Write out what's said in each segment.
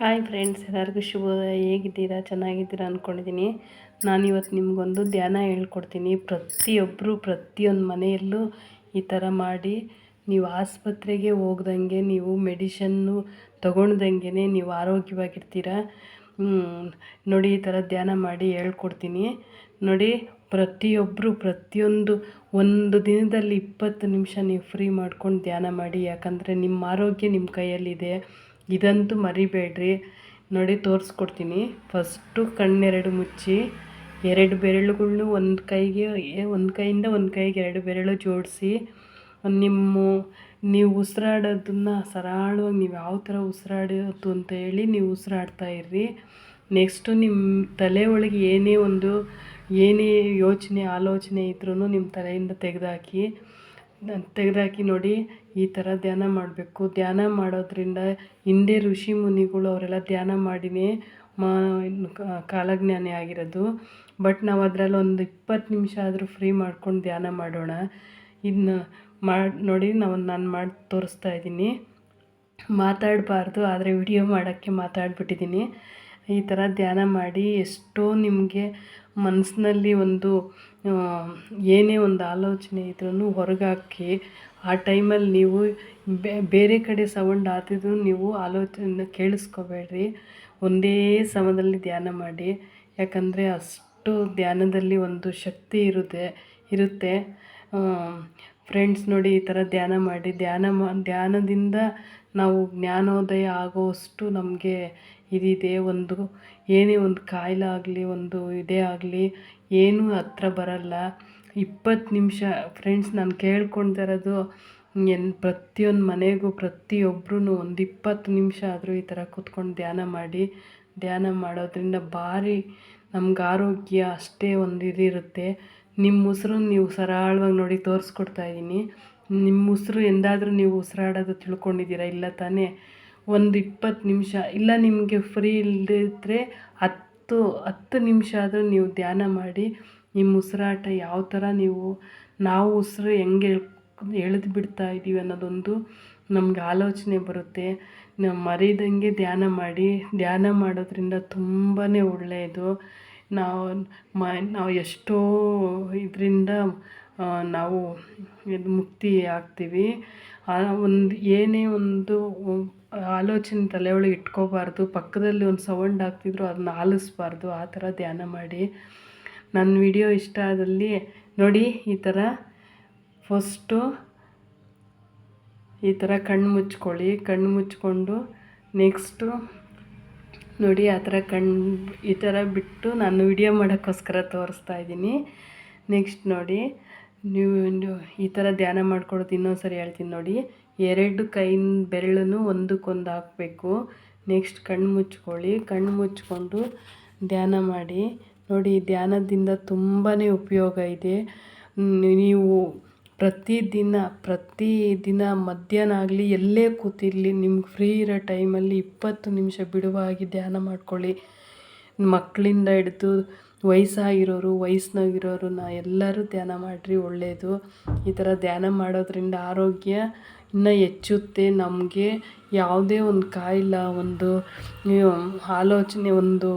Hi friends, ಎಲ್ಲರಿಗೂ ಶುಭೋದಯ. ಹೇಗಿದ್ದೀರಾ? ಚೆನ್ನಾಗಿದ್ದೀರಾ ಅಂದ್ಕೊಂಡಿದ್ದೀನಿ ನಾನಿವತ್ತು ನಿಮಗೊಂದು ಧ್ಯಾನ ಹೇಳ್ಕೊಡ್ತೀನಿ. ಪ್ರತಿಯೊಬ್ಬರು ಪ್ರತಿಯೊಂದು ಮನೆಯಲ್ಲೂ ಈ ಥರ ಮಾಡಿ, ನೀವು ಆಸ್ಪತ್ರೆಗೆ ಹೋಗ್ದಂಗೆ, ನೀವು ಮೆಡಿಷನ್ನು ತೊಗೊಂಡ್ದಂಗೆ ನೀವು ಆರೋಗ್ಯವಾಗಿರ್ತೀರ? ನೋಡಿ ಈ ಥರ ಧ್ಯಾನ ಮಾಡಿ ಹೇಳ್ಕೊಡ್ತೀನಿ. ನೋಡಿ ಪ್ರತಿಯೊಬ್ಬರು ಪ್ರತಿಯೊಂದು ಒಂದು ದಿನದಲ್ಲಿ ಇಪ್ಪತ್ತು ನಿಮಿಷ ನೀವು ಫ್ರೀ ಮಾಡ್ಕೊಂಡು ಧ್ಯಾನ ಮಾಡಿ. ಯಾಕಂದರೆ ನಿಮ್ಮ ಆರೋಗ್ಯ ನಿಮ್ಮ ಕೈಯಲ್ಲಿದೆ. ಇದಂತೂ ಮರಿಬೇಡ್ರಿ. ನೋಡಿ, ತೋರಿಸ್ಕೊಡ್ತೀನಿ. ಫಸ್ಟು ಕಣ್ಣೆರಡು ಮುಚ್ಚಿ, ಎರಡು ಬೆರಳುಗಳ್ನು ಒಂದು ಕೈಗೆ ಒಂದು ಕೈಯಿಂದ ಒಂದು ಕೈಗೆ ಎರಡು ಬೆರಳು ಜೋಡಿಸಿ ನಿಮ್ಮ, ನೀವು ಉಸಿರಾಡೋದನ್ನು ಸರಳವಾಗಿ ನೀವು ಯಾವ ಥರ ಉಸಿರಾಡೋದು ಅಂತ ಹೇಳಿ ನೀವು ಉಸಿರಾಡ್ತಾ ಇರ್ರಿ. ನೆಕ್ಸ್ಟು ನಿಮ್ಮ ತಲೆ ಒಳಗೆ ಏನೇ ಒಂದು, ಏನೇ ಯೋಚನೆ, ಆಲೋಚನೆ ಇದ್ರೂ ನಿಮ್ಮ ತಲೆಯಿಂದ ತೆಗೆದಾಕಿ ತೆಗೆದಾಕಿ ನೋಡಿ, ಈ ಥರ ಧ್ಯಾನ ಮಾಡಬೇಕು. ಧ್ಯಾನ ಮಾಡೋದ್ರಿಂದ ಹಿಂದೆ ಋಷಿ ಮುನಿಗಳು ಅವರೆಲ್ಲ ಧ್ಯಾನ ಮಾಡಿನೇ ಮಾ ಕಾಲಜ್ಞಾನಿ ಆಗಿರೋದು. ಬಟ್ ನಾವು ಅದರಲ್ಲಿ ಒಂದು ಇಪ್ಪತ್ತು ನಿಮಿಷ ಆದರೂ ಫ್ರೀ ಮಾಡ್ಕೊಂಡು ಧ್ಯಾನ ಮಾಡೋಣ. ಇನ್ನು ಮಾಡಿ, ನೋಡಿ ನಾವು ನಾನು ಮಾಡಿ, ತೋರಿಸ್ತಾ ಇದ್ದೀನಿ. ಮಾತಾಡಬಾರ್ದು, ಆದರೆ ವಿಡಿಯೋ ಮಾಡೋಕ್ಕೆ ಮಾತಾಡ್ಬಿಟ್ಟಿದ್ದೀನಿ. ಈ ಥರ ಧ್ಯಾನ ಮಾಡಿ ಎಷ್ಟೋ ನಿಮಗೆ ಮನಸ್ಸಿನಲ್ಲಿ ಒಂದು ಏನೇ ಒಂದು ಆಲೋಚನೆ ಇದ್ರೂ ಹೊರಗಾಕಿ, ಆ ಟೈಮಲ್ಲಿ ನೀವು ಬೇರೆ ಕಡೆ ಸೌಂಡ್ ಆತಿದ್ರು ನೀವು ಆಲೋಚನೆ ಕೇಳಿಸ್ಕೋಬೇಡ್ರಿ. ಒಂದೇ ಸಮದಲ್ಲಿ ಧ್ಯಾನ ಮಾಡಿ. ಯಾಕಂದರೆ ಅಷ್ಟು ಧ್ಯಾನದಲ್ಲಿ ಒಂದು ಶಕ್ತಿ ಇರುತ್ತೆ. ಇರುತ್ತೆ ಫ್ರೆಂಡ್ಸ್ ನೋಡಿ ಈ ಥರ ಧ್ಯಾನ ಮಾಡಿ. ಧ್ಯಾನ ಮಾ, ಧ್ಯಾನದಿಂದ ನಾವು ಜ್ಞಾನೋದಯ ಆಗೋವಷ್ಟು ನಮಗೆ ಇದಿದೆ, ಒಂದು ಏನೇ ಒಂದು ಕಾಯಿಲೆ ಆಗಲಿ, ಒಂದು ಇದೇ ಆಗಲಿ, ಏನೂ ಹತ್ರ ಬರಲ್ಲ. ಇಪ್ಪತ್ತು ನಿಮಿಷ ಫ್ರೆಂಡ್ಸ್ ನಾನು ಕೇಳ್ಕೊಳ್ತಾ ಎನ್ ಪ್ರತಿಯೊಂದು ಮನೆಗೂ ಪ್ರತಿಯೊಬ್ಬರೂ ಒಂದು ಇಪ್ಪತ್ತು ನಿಮಿಷ ಆದರೂ ಈ ಥರ ಕೂತ್ಕೊಂಡು ಧ್ಯಾನ ಮಾಡಿ. ಧ್ಯಾನ ಮಾಡೋದ್ರಿಂದ ಭಾರಿ ನಮ್ಗೆ ಆರೋಗ್ಯ ಅಷ್ಟೇ ಒಂದು ಇದಿರುತ್ತೆ ನಿಮ್ಮ ಉಸಿರು ನೀವು ಸರಳವಾಗಿ ನೋಡಿ ತೋರಿಸ್ಕೊಡ್ತಾ ಇದ್ದೀನಿ. ನಿಮ್ಮ ಉಸಿರು ಎಂದಾದರೂ ನೀವು ಉಸಿರಾಡೋದು ತಿಳ್ಕೊಂಡಿದ್ದೀರಾ? ಇಲ್ಲ ತಾನೇ? ಒಂದು ಇಪ್ಪತ್ತು ನಿಮಿಷ. ಇಲ್ಲ, ನಿಮಗೆ ಫ್ರೀ ಇಲ್ಲದಿದ್ದರೆ ಹತ್ತು ಹತ್ತು ನಿಮಿಷ ಆದರೂ ನೀವು ಧ್ಯಾನ ಮಾಡಿ, ನಿಮ್ಮ ಉಸಿರಾಟ ಯಾವ ಥರ ನೀವು, ನಾವು ಉಸಿರು ಹೆಂಗೆ ಎಳೆದು ಬಿಡ್ತಾ ಇದ್ದೀವಿ ಅನ್ನೋದೊಂದು ನಮ್ಗೆ ಆಲೋಚನೆ ಬರುತ್ತೆ. ನಾವು ಮರೀದಂಗೆ ಧ್ಯಾನ ಮಾಡಿ, ಧ್ಯಾನ ಮಾಡೋದ್ರಿಂದ ತುಂಬಾ ಒಳ್ಳೆಯದು. ನಾವು, ಮ, ನಾವು ಎಷ್ಟೋ ಇದರಿಂದ ನಾವು ಇದು ಮುಕ್ತಿ ಆಗ್ತೀವಿ. ಒಂದು ಏನೇ ಒಂದು ಆಲೋಚನೆ ತಲೆ ಒಳಗೆ ಇಟ್ಕೋಬಾರ್ದು, ಪಕ್ಕದಲ್ಲಿ ಒಂದು ಸೌಂಡ್ ಆಗ್ತಿದ್ರು ಅದನ್ನ ಆಲಿಸ್ಬಾರ್ದು, ಆ ಥರ ಧ್ಯಾನ ಮಾಡಿ. ನನ್ನ ವಿಡಿಯೋ ಇಷ್ಟ ಆದಲ್ಲಿ ನೋಡಿ, ಈ ಥರ ಫಸ್ಟು ಈ ಥರ ಕಣ್ಣು ಮುಚ್ಕೊಳ್ಳಿ. ಕಣ್ಣು ಮುಚ್ಕೊಂಡು ನೆಕ್ಸ್ಟು ನೋಡಿ, ಆ ಥರ ಕಣ್ಣು ಈ ಥರ ಬಿಟ್ಟು ನಾನು ವಿಡಿಯೋ ಮಾಡೋಕ್ಕೋಸ್ಕರ ತೋರಿಸ್ತಾ ಇದ್ದೀನಿ. ನೆಕ್ಸ್ಟ್ ನೋಡಿ. ನೀವು ಈ ಥರ ಧ್ಯಾನ ಮಾಡ್ಕೊಡೋದು ಇನ್ನೊಂದು ಸರಿ ಹೇಳ್ತೀನಿ ನೋಡಿ. ಎರಡು ಕೈನ ಬೆರಳನ್ನು ಒಂದಕ್ಕೊಂದು ಹಾಕಬೇಕು. ನೆಕ್ಸ್ಟ್ ಕಣ್ಣು ಮುಚ್ಕೊಳ್ಳಿ. ಕಣ್ಣು ಮುಚ್ಕೊಂಡು ಧ್ಯಾನ ಮಾಡಿ. ನೋಡಿ ಧ್ಯಾನದಿಂದ ತುಂಬಾ ಉಪಯೋಗ ಇದೆ. ನೀವು ಪ್ರತಿದಿನ ಪ್ರತಿದಿನ ಮಧ್ಯಾಹ್ನ ಆಗಲಿ, ಎಲ್ಲೇ ಕೂತಿರಲಿ, ನಿಮ್ಗೆ ಫ್ರೀ ಇರೋ ಟೈಮಲ್ಲಿ ಇಪ್ಪತ್ತು ನಿಮಿಷ ಬಿಡುವಾಗಿ ಧ್ಯಾನ ಮಾಡ್ಕೊಳ್ಳಿ. ಮಕ್ಕಳಿಂದ ಹಿಡಿದು ವಯಸ್ಸಾಗಿರೋರು ವಯಸ್ಸಿನಾಗಿರೋರು ಎಲ್ಲರೂ ಧ್ಯಾನ ಮಾಡಿರಿ ಒಳ್ಳೆಯದು ಈ ಥರ ಧ್ಯಾನ ಮಾಡೋದ್ರಿಂದ ಆರೋಗ್ಯ ಇನ್ನೂ ಹೆಚ್ಚುತ್ತೆ. ನಮಗೆ ಯಾವುದೇ ಒಂದು ಕಾಯಿಲೆ ಒಂದು ಆಲೋಚನೆ, ಒಂದು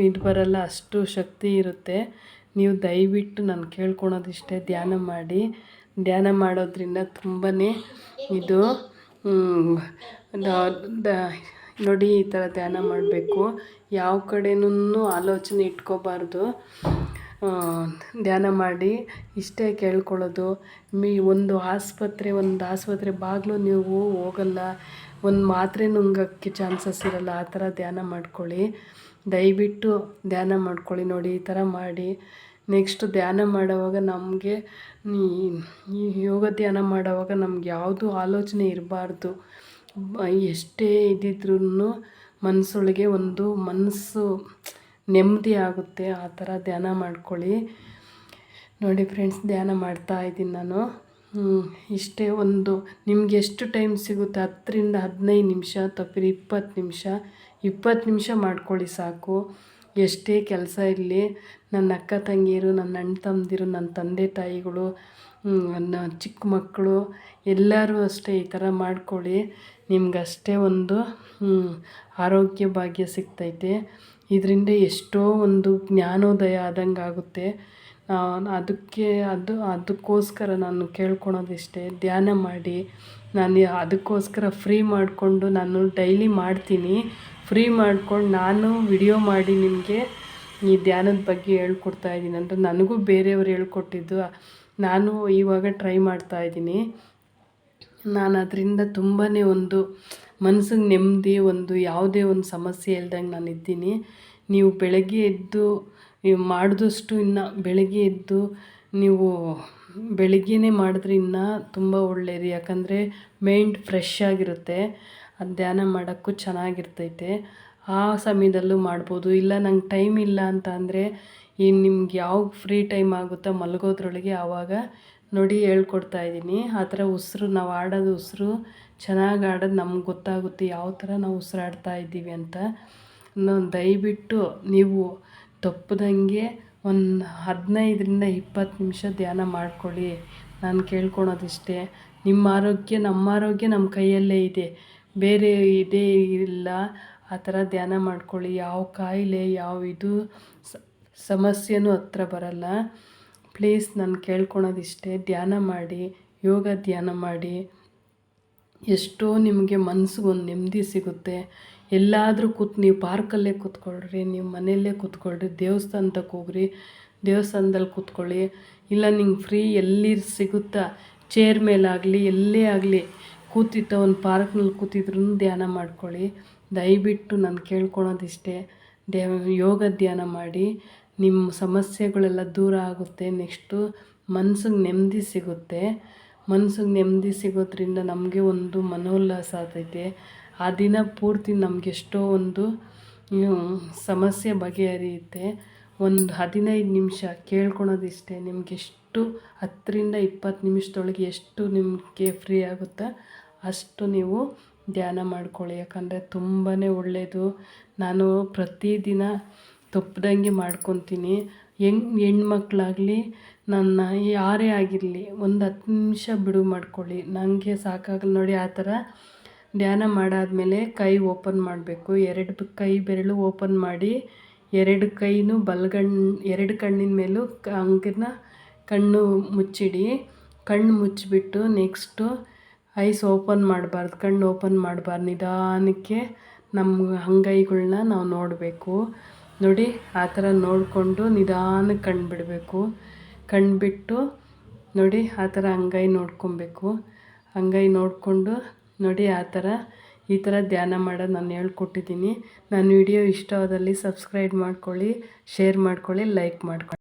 ಇದು ಬರಲ್ಲ, ಅಷ್ಟು ಶಕ್ತಿ ಇರುತ್ತೆ. ನೀವು ದಯವಿಟ್ಟು ನಾನು ಕೇಳ್ಕೊಳೋದಿಷ್ಟೇ, ಧ್ಯಾನ ಮಾಡಿ. ಧ್ಯಾನ ಮಾಡೋದ್ರಿಂದ ತುಂಬಾ ಇದು ನೋಡಿ ಈ ಥರ ಧ್ಯಾನ ಮಾಡಬೇಕು. ಯಾವ ಕಡೆನೂ ಆಲೋಚನೆ ಇಟ್ಕೋಬಾರ್ದು. ಧ್ಯಾನ ಮಾಡಿ, ಇಷ್ಟೇ ಕೇಳ್ಕೊಳ್ಳೋದು. ಮೀ, ಒಂದು ಆಸ್ಪತ್ರೆ ಒಂದು ಆಸ್ಪತ್ರೆ ಬಾಗಿಲು ನೀವು ಹೋಗಲ್ಲ. ಒಂದು ಮಾತ್ರೆ ನುಂಗಕ್ಕೆ ಚಾನ್ಸಸ್ ಇರಲ್ಲ. ಆ ಥರ ಧ್ಯಾನ ಮಾಡ್ಕೊಳ್ಳಿ. ದಯವಿಟ್ಟು ಧ್ಯಾನ ಮಾಡ್ಕೊಳ್ಳಿ ನೋಡಿ, ಈ ಥರ ಮಾಡಿ. ನೆಕ್ಸ್ಟ್ ಧ್ಯಾನ ಮಾಡುವಾಗ ನಮಗೆ, ಈ ಯೋಗ ಧ್ಯಾನ ಮಾಡೋವಾಗ ನಮ್ಗೆ ಯಾವುದು ಆಲೋಚನೆ ಇರಬಾರ್ದು. ಎಷ್ಟೇ ಇದ್ದಿದ್ರೂ ಮನಸ್ಸೊಳಗೆ ಒಂದು ಮನಸ್ಸು ನೆಮ್ಮದಿ ಆಗುತ್ತೆ, ಆ ಥರ ಧ್ಯಾನ ಮಾಡ್ಕೊಳ್ಳಿ. ನೋಡಿ ಫ್ರೆಂಡ್ಸ್, ಧ್ಯಾನ ಮಾಡ್ತಾ ಇದ್ದೀನಿ ನಾನು. ಇಷ್ಟೇ ಒಂದು, ನಿಮ್ಗೆ ಎಷ್ಟು ಟೈಮ್ ಸಿಗುತ್ತೆ? ಹತ್ತರಿಂದ ಹದಿನೈದು ನಿಮಿಷ ತಪ್ಪಿರಿ ಇಪ್ಪತ್ತು ನಿಮಿಷ. ಇಪ್ಪತ್ತು ನಿಮಿಷ ಮಾಡ್ಕೊಳ್ಳಿ ಸಾಕು. ಎಷ್ಟೇ ಕೆಲಸ ಇರಲಿ, ನನ್ನ ಅಕ್ಕ ತಂಗಿಯರು ನನ್ನ ಅಣ್ಣ ತಮ್ಮದಿರು, ನನ್ನ ತಂದೆ ತಾಯಿಗಳು ನ- ಚಿಕ್ಕ ಮಕ್ಕಳು ಎಲ್ಲರೂ ಅಷ್ಟೇ ಈ ಥರ ಮಾಡ್ಕೊಳ್ಳಿ. ನಿಮ್ಗಷ್ಟೇ ಒಂದು ಆರೋಗ್ಯ ಭಾಗ್ಯ ಸಿಗ್ತೈತೆ. ಇದರಿಂದ ಎಷ್ಟೋ ಒಂದು ಜ್ಞಾನೋದಯ ಆದಂಗೆ ಆಗುತ್ತೆ. ಅದಕ್ಕೆ ಅದು, ಅದಕ್ಕೋಸ್ಕರ ನಾನು ಕೇಳ್ಕೊಳೋದಿಷ್ಟೇ. ಧ್ಯಾನ ಮಾಡಿ. ನಾನು ಅದಕ್ಕೋಸ್ಕರ ಫ್ರೀ ಮಾಡಿಕೊಂಡು ನಾನು ಡೈಲಿ ಮಾಡ್ತೀನಿ. ಫ್ರೀ ಮಾಡ್ಕೊಂಡು ನಾನು ವಿಡಿಯೋ ಮಾಡಿ ನಿಮಗೆ ಈ ಧ್ಯಾನದ ಬಗ್ಗೆ ಹೇಳ್ಕೊಡ್ತಾ ಇದ್ದೀನಿ ಅಂದರೆ ನನಗೂ ಬೇರೆಯವ್ರು ಹೇಳ್ಕೊಟ್ಟಿದ್ದು. ನಾನು ಇವಾಗ ಟ್ರೈ ಮಾಡ್ತಾ ಇದ್ದೀನಿ. ನಾನು ಅದರಿಂದ ತುಂಬಾ ಒಂದು ಮನಸ್ಸಿಗೆ ನೆಮ್ಮದಿ ಒಂದು ಯಾವುದೇ ಒಂದು ಸಮಸ್ಯೆ ಇಲ್ದಂಗೆ ನಾನು ಇದ್ದೀನಿ. ನೀವು ಬೆಳಗ್ಗೆ ಎದ್ದು, ನೀವು ಮಾಡಿದಷ್ಟು ಇನ್ನು ಬೆಳಗ್ಗೆ ಎದ್ದು, ನೀವು ಬೆಳಿಗ್ಗೆನೇ ಮಾಡಿದ್ರೆ ಇನ್ನೂ ತುಂಬ ಒಳ್ಳೆಯದು ಯಾಕಂದರೆ ಮೈಂಡ್ ಫ್ರೆಶ್ ಆಗಿರುತ್ತೆ. ಅದು ಧ್ಯಾನ ಮಾಡೋಕ್ಕೂ ಚೆನ್ನಾಗಿರ್ತೈತೆ. ಆ ಸಮಯದಲ್ಲೂ ಮಾಡ್ಬೋದು. ಇಲ್ಲ, ನಂಗೆ ಟೈಮ್ ಇಲ್ಲ ಅಂತ ಅಂದರೆ ಈ ನಿಮ್ಗೆ ಯಾವ ಫ್ರೀ ಟೈಮ್ ಆಗುತ್ತೋ ಮಲಗೋದ್ರೊಳಗೆ ಆವಾಗ ನೋಡಿ ಹೇಳ್ಕೊಡ್ತಾ ಇದ್ದೀನಿ. ಆ ಥರ ಉಸಿರು, ನಾವು ಆಡೋದು ಉಸಿರು ಚೆನ್ನಾಗಿ ಆಡೋದು ನಮ್ಗೆ ಗೊತ್ತಾಗುತ್ತೆ ಯಾವ ಥರ ನಾವು ಉಸಿರಾಡ್ತಾ ಇದ್ದೀವಿ ಅಂತ. ದಯವಿಟ್ಟು ನೀವು ತಪ್ಪದಂಗೆ ಒಂದು ಹದಿನೈದರಿಂದ ಇಪ್ಪತ್ತು ನಿಮಿಷ ಧ್ಯಾನ ಮಾಡ್ಕೊಳ್ಳಿ. ನಾನು ಕೇಳ್ಕೊಳೋದಿಷ್ಟೇ. ನಿಮ್ಮ ಆರೋಗ್ಯ, ನಮ್ಮ ಆರೋಗ್ಯ ನಮ್ಮ ಕೈಯಲ್ಲೇ ಇದೆ. ಬೇರೆ ಇದೇ ಇಲ್ಲ. ಆ ಥರ ಧ್ಯಾನ ಮಾಡ್ಕೊಳ್ಳಿ. ಯಾವ ಕಾಯಿಲೆ, ಯಾವ ಇದು ಸಮಸ್ಯೆನೂ ಹತ್ರ ಬರಲ್ಲ. ಪ್ಲೀಸ್ ನಾನು ಕೇಳ್ಕೊಳೋದಿಷ್ಟೇ. ಧ್ಯಾನ ಮಾಡಿ, ಯೋಗ ಧ್ಯಾನ ಮಾಡಿ. ಎಷ್ಟೋ ನಿಮಗೆ ಮನಸ್ಸಿಗೊಂದು ನೆಮ್ಮದಿ ಸಿಗುತ್ತೆ. ಎಲ್ಲಾದರೂ ಕೂತ್ ನೀವು ಪಾರ್ಕಲ್ಲೇ ಕೂತ್ಕೊಳ್ರಿ, ನೀವು ಮನೆಯಲ್ಲೇ ಕೂತ್ಕೊಳ್ರಿ ದೇವಸ್ಥಾನಕ್ಕೆ ಹೋಗ್ರಿ, ದೇವಸ್ಥಾನದಲ್ಲಿ ಕೂತ್ಕೊಳ್ಳಿ. ಇಲ್ಲ ನಿಂಗೆ ಫ್ರೀ ಎಲ್ಲಿ ಸಿಗುತ್ತಾ? ಚೇರ್ ಮೇಲಾಗಲಿ, ಎಲ್ಲೇ ಆಗಲಿ, ಕೂತಿದ್ದ ಒಂದು ಪಾರ್ಕ್ನಲ್ಲಿ ಕೂತಿದ್ರೂ ಧ್ಯಾನ ಮಾಡ್ಕೊಳ್ಳಿ. ದಯವಿಟ್ಟು ನಾನು ಕೇಳ್ಕೊಳೋದಿಷ್ಟೇ. ದೇವ, ಯೋಗ ಧ್ಯಾನ ಮಾಡಿ. ನಿಮ್ಮ ಸಮಸ್ಯೆಗಳೆಲ್ಲ ದೂರ ಆಗುತ್ತೆ. ನೆಕ್ಸ್ಟು ಮನ್ಸಿಗೆ ನೆಮ್ಮದಿ ಸಿಗುತ್ತೆ. ಮನ್ಸಿಗೆ ನೆಮ್ಮದಿ ಸಿಗೋದ್ರಿಂದ ನಮಗೆ ಒಂದು ಮನೋಲ್ಲಾಸ ಆಗ್ತೈತೆ. ಆ ದಿನ ಪೂರ್ತಿ ನಮಗೆಷ್ಟೋ ಒಂದು ಸಮಸ್ಯೆ ಬಗೆಹರಿಯುತ್ತೆ. ಒಂದು ಹದಿನೈದು ನಿಮಿಷ ಕೇಳ್ಕೊಳೋದಿಷ್ಟೇ. ನಿಮಗೆಷ್ಟು ಹತ್ತರಿಂದ ಇಪ್ಪತ್ತು ನಿಮಿಷದೊಳಗೆ ಎಷ್ಟು ನಿಮಗೆ ಫ್ರೀ ಆಗುತ್ತಾ ಅಷ್ಟು ನೀವು ಧ್ಯಾನ ಮಾಡ್ಕೊಳ್ಳಿ, ಯಾಕಂದರೆ ತುಂಬಾ ಒಳ್ಳೆಯದು ನಾನು ಪ್ರತಿದಿನ ತಪ್ಪದಂಗೆ ಮಾಡ್ಕೊತೀನಿ. ಹೆಂಗ್ ಹೆಣ್ಮಕ್ಳಾಗಲಿ ನನ್ನ ಯಾರೇ ಆಗಿರಲಿ ಒಂದು ಹತ್ತು ನಿಮಿಷ ಬಿಡುವು ಮಾಡ್ಕೊಳ್ಳಿ. ನನಗೆ ಸಾಕಾಗಲ್ಲ ನೋಡಿ ಆ ಥರ ಧ್ಯಾನ ಮಾಡಾದಮೇಲೆ ಕೈ ಓಪನ್ ಮಾಡಬೇಕು. ಎರಡು ಕೈ ಬೆರಳು ಓಪನ್ ಮಾಡಿ, ಎರಡು ಕೈನೂ ಬಲಗಣ್ಣು ಎರಡು ಕಣ್ಣಿನ ಮೇಲೂ ಹಂಗನ್ನ ಕಣ್ಣು ಮುಚ್ಚಿಡಿ. ಕಣ್ಣು ಮುಚ್ಚಿಬಿಟ್ಟು ನೆಕ್ಸ್ಟು ಐಸ್ ಓಪನ್ ಮಾಡಬಾರ್ದು, ಕಣ್ಣು ಓಪನ್ ಮಾಡಬಾರ್ದು ನಿಧಾನಕ್ಕೆ ನಮ್ಮ ಅಂಗೈಗಳನ್ನ ನಾವು ನೋಡಬೇಕು. ನೋಡಿ, ಆ ಥರ ನೋಡಿಕೊಂಡು ನಿಧಾನಕ್ಕೆ ಕಣ್ಣು ಬಿಡಬೇಕು. ಕಣ್ಣು ಬಿಟ್ಟು ನೋಡಿ, ಆ ಥರ ಅಂಗೈ ನೋಡ್ಕೊಬೇಕು. ಅಂಗೈ ನೋಡಿಕೊಂಡು ನೋಡಿ, ಆ ಥರ ಈ ಥರ ಧ್ಯಾನ ಮಾಡೋದು ನಾನು ಹೇಳ್ಕೊಟ್ಟಿದ್ದೀನಿ. ನನ್ನ ವಿಡಿಯೋ ಇಷ್ಟವಾದಲ್ಲಿ ಸಬ್ಸ್ಕ್ರೈಬ್ ಮಾಡ್ಕೊಳ್ಳಿ, ಶೇರ್ ಮಾಡ್ಕೊಳ್ಳಿ, ಲೈಕ್ ಮಾಡ್ಕೊಳ್ಳಿ.